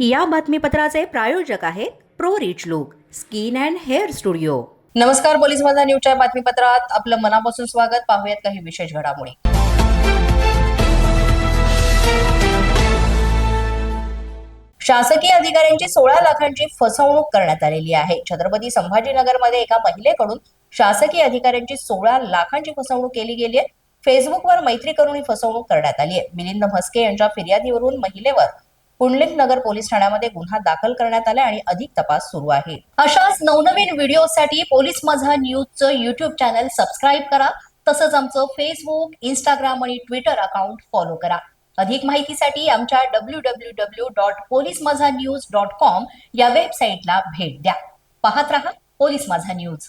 या बातमीपत्राचे प्रायोजक आहेत pro rich look skin and hair studio. नमस्कार पोलीस माझा न्यूजच्या बातमीपत्रात आपलं मनापासून स्वागत. पाहूयात काही विशेष घडामोडी. शासकीय अधिकाऱ्यांची सोळा लाखांची फसवणूक करण्यात आलेली आहे. छत्रपती संभाजीनगरमध्ये एका महिलेकडून शासकीय अधिकाऱ्यांची सोळा लाखांची फसवणूक केली गेली आहे. फेसबुकवर मैत्री करून ही फसवणूक करण्यात आली आहे. मिलिंद म्हस्के यांच्या फिर्यादीवरून महिलेवर पुंडलिक नगर पोलीस ठाण्यामध्ये गुन्हा दाखल करण्यात आला आणि अधिक तपास सुरू आहे. अशाच नवनवीन व्हिडिओसाठी पोलीस माझा न्यूजचं युट्यूब चॅनल सबस्क्राईब करा. तसंच आमचं फेसबुक इंस्टाग्राम आणि ट्विटर अकाउंट फॉलो करा. अधिक माहितीसाठी आमच्या W W W dot police माझा न्यूज डॉट कॉम या वेबसाईटला भेट द्या. पाहत रहा पोलीस माझा न्यूज.